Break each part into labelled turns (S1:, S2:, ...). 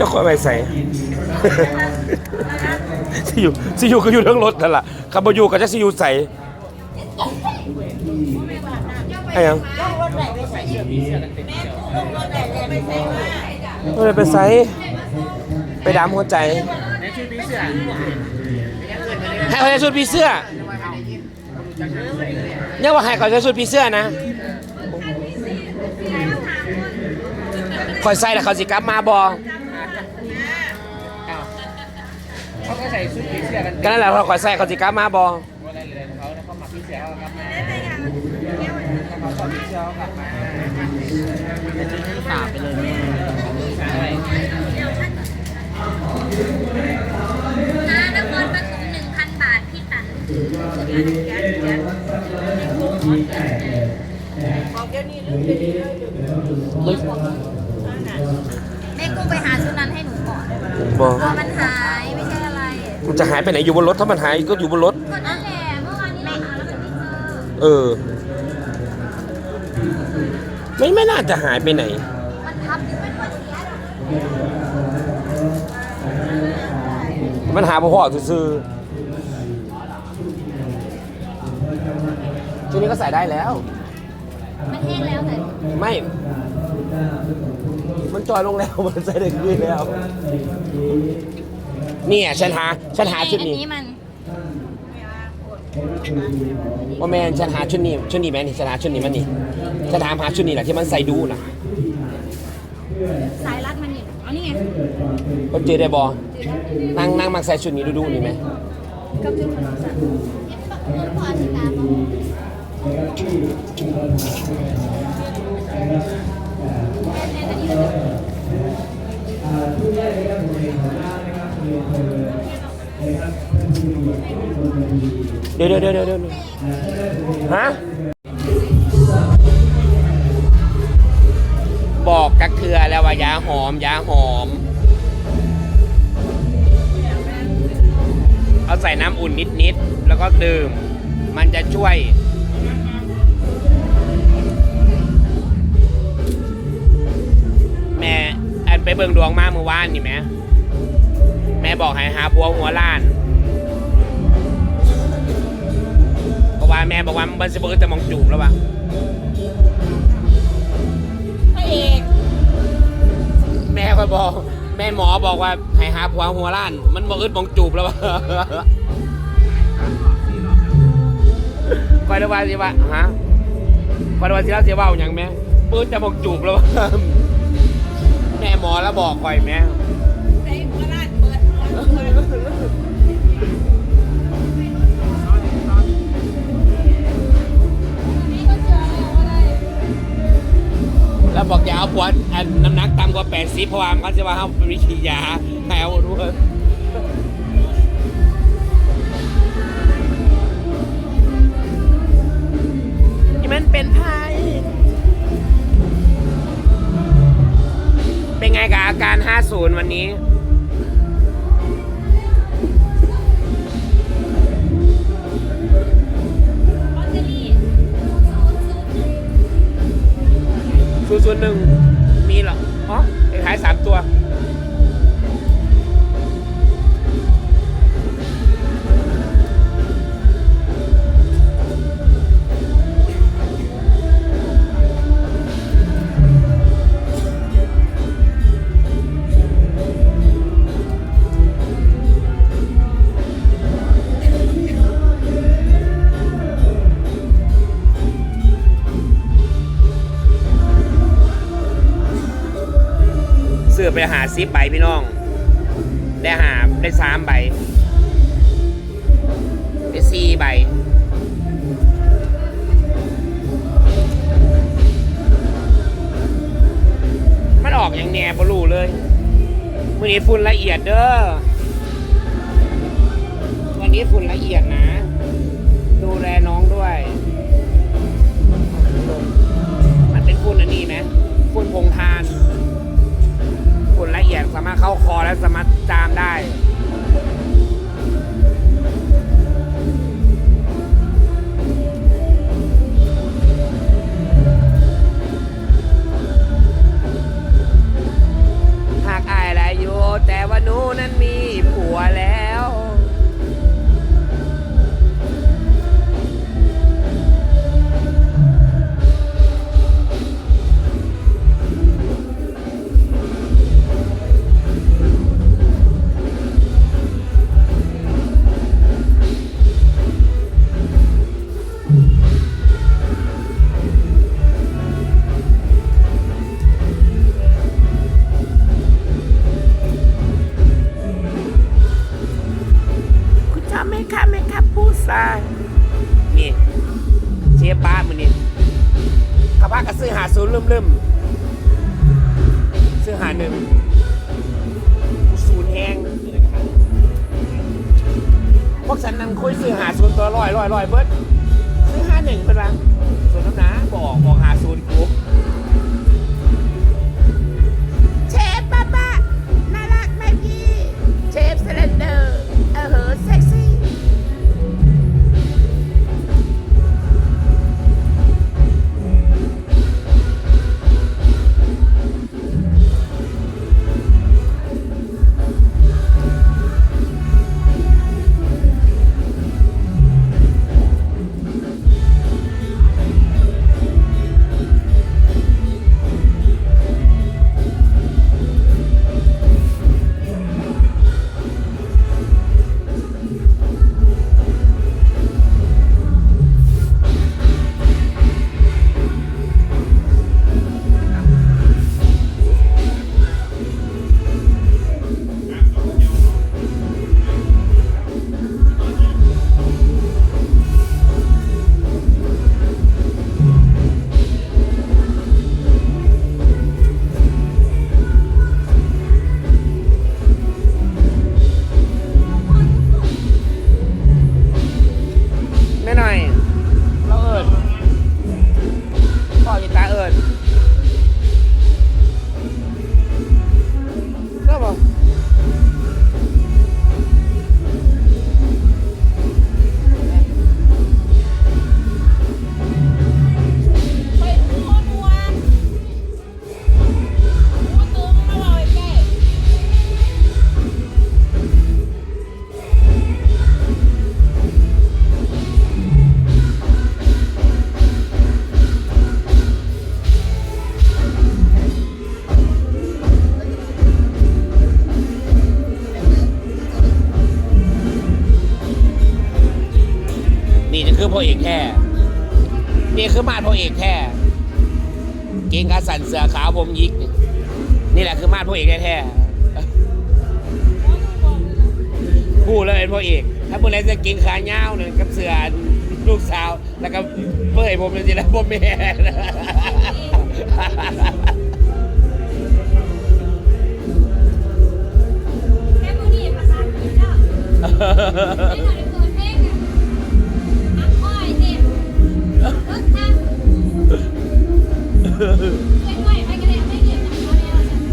S1: จะคอยไปใส่สิอยู่สิอยู่ก็อยู่เรื่องรถนั่นแหละขับมาอยู่ก็จะสิอยู่ใส่ไอ้ยังไม่ได้ไปใส่ไปดามหัวใจ
S2: ในชุดผีเสื้อ
S1: ให้เขาใส่ชุดผีเสื้อเนี่ยว่าให้เขาใส่ชุดผีเสื้อนะคอยใส่แล้วเขาสิกลับมาบอ
S2: เขาก็ใส่ชุดผีเสื้อกัน
S1: ก็นั่นแหละเขาคอยใส่เขาสิกลับมาบอ
S2: อะไรเลยเขาเขาหมักผีเสื้อเขากลับมาเขาชอบผีเสื้อเขากลับมาเป็นชุดที่สามไปเลยใช่
S3: น้านครปฐมหนึ่งพันบาทพี่ตันแม่กุ้งไปหาชุดนั้นให้หนูก่อน
S1: บอ ก
S3: ลัวมันหายไม่ใช่อะไร
S1: มันจะหายไปไหนอยู่บนรถถ้ามันหายก็อยู่บนรถ
S3: ก็นั่นแหละเมื่อวานนี้เราหาแล้วมันไม่เจอ
S1: เออ ไม่ไม่น่าจะหายไปไหน
S3: มันทับที่เป็นคนเสีย
S1: มันหาพ่อซื่อๆชุดนี้ก็ใส่ได้แล้ว
S3: มันแห้งแล้วแต่
S1: ไม่ มันจอยลงแล้ว มันใส่ได้ขึ้นแล้ว เนี่ยฉันหาฉันหาชุด
S3: อั
S1: นี้
S3: นี้มัน
S1: ว่าแมนฉันหาชุดนี้ชุดนี้แมนนี่ฉันหาชุดนี้มันนี่ฉันถามหาชุดนี้แหละที่มันใส่ดูน่ะ
S3: สายรัดมันนี่เอานี่ไง
S1: ก็เจอได้บอนั่งนั่งมักใส่ชุดนี้ดูดูนี่ไหม
S3: กับชุดคนสั่นพอชิตาบอก
S1: เดี๋ยวเดี๋ยวเดี๋ยวเดี๋ยวฮะบอกกักเทือแล้วว่ายาหอมยาหอม เอาใส่น้ำอุ่นนิดๆแล้วก็ดื่ม มันจะช่วยแม่แอนไปเบิ่งดวงมาเมื่อวานนี่แม่ ม่บอกให้หาผัวหัวล้าน เพราะว่าแม่บอกว่ามันจะเบิดแต่มองจูบแล้ววะ
S3: พระเอก
S1: แม่ก็บอก แม่หมอบอกว่าให้หาผัวหัวล้าน มันบอกอึดมองจูบแล้ววะคอยได้ว่าสิว่าฮะคอยได้ว่าสิเล่าสิเว่าอย่างแม่ปืนจะมองจูบแล้ววะแม่หมอแล้วบอกคอยแม่ แล้วบอกอย่าเอาผัวอันน้ำหนักต่ำกว่า 80 เพราะว่ามันจะว่าเขาเป็นวิธียาแนวด้วยนี่มันเป็นไพ่เป็นไงกับอาการ 50 วันนี้
S3: ศูนย์ศูนหนึ่ง
S1: เสือไปหาซิปใบพี่น้อง ได้หาได้สามใบได้สี่ใบมันออกอย่างแหน่บรูเลยมื่อนี้ฝุ่นละเอียดเด้อวันนี้ฝุ่นละเอียดนะ ดูแลน้องด้วย มันเป็นฝุ่นอันนี้ไหมฝุ่นพงทาน ฝุ่นละเอียดสามารถเข้าคอและสามารถจามได้ เริ่มเสื้อหาหนึ่งศูนย์แห้งพวกฉันนั่งคุยซื้อหาศูนย์ตัวลอยลอยลอยเบิร์ดซื้อหาหนึ่งเป็นไรศูนย์น้ำหนาบอกบอกหาศูนย์กู
S4: พ่อเอก
S1: แท้นี่คือมาดพ่อเอกแท้เกงขาสันเสือขาวผมยิก นี่แหละคือมาดพ่อเอกแท้พูดแล้วเป็นพ่อเอก ถ้าเมื่อไรจะเกงขาเงาเนี่ยกับเสือลูกสาว แล้วก็เพื่อยผมเป็นสิแล้วพ่อแม่
S3: เออ เ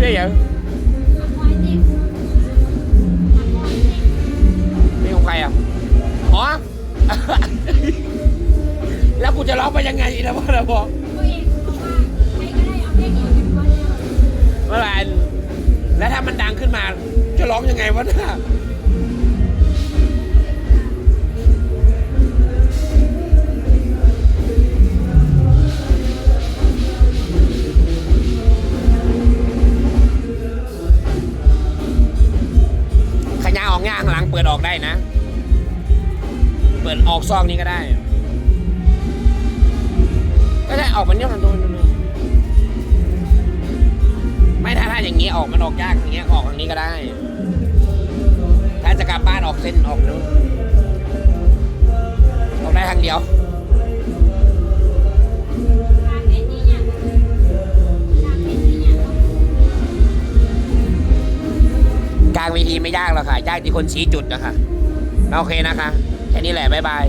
S3: รียก
S1: ยังนี่ของใครอะ อ๋อ แล้วกูจะร้องไปยังไงอีกนะพ่อนะบอก
S3: ตัวเองบอกว่าใครก็ได้เอเมื่
S1: อไรแล้วถ้ามันดังขึ้นมา จะร้องยังไงวะน่ะขย ออกง่างหลังเปิดออกได้นะ เปิดออกซองนี้ก็ได้ ก็ได้ออกมันย่อมดูดูดูไม่ถ้าถ้าอย่างนี้ออกมันออกยากอย่างเงี้ยออกทางนี้ก็ได้ ถ้าจะกลับบ้านออกเส้นออกนู้น ไม่ยากหรอกค่ะ ยากที่คนชี้จุดนะคะ โอเคนะคะ แค่นี้แหละ บ๊ายบาย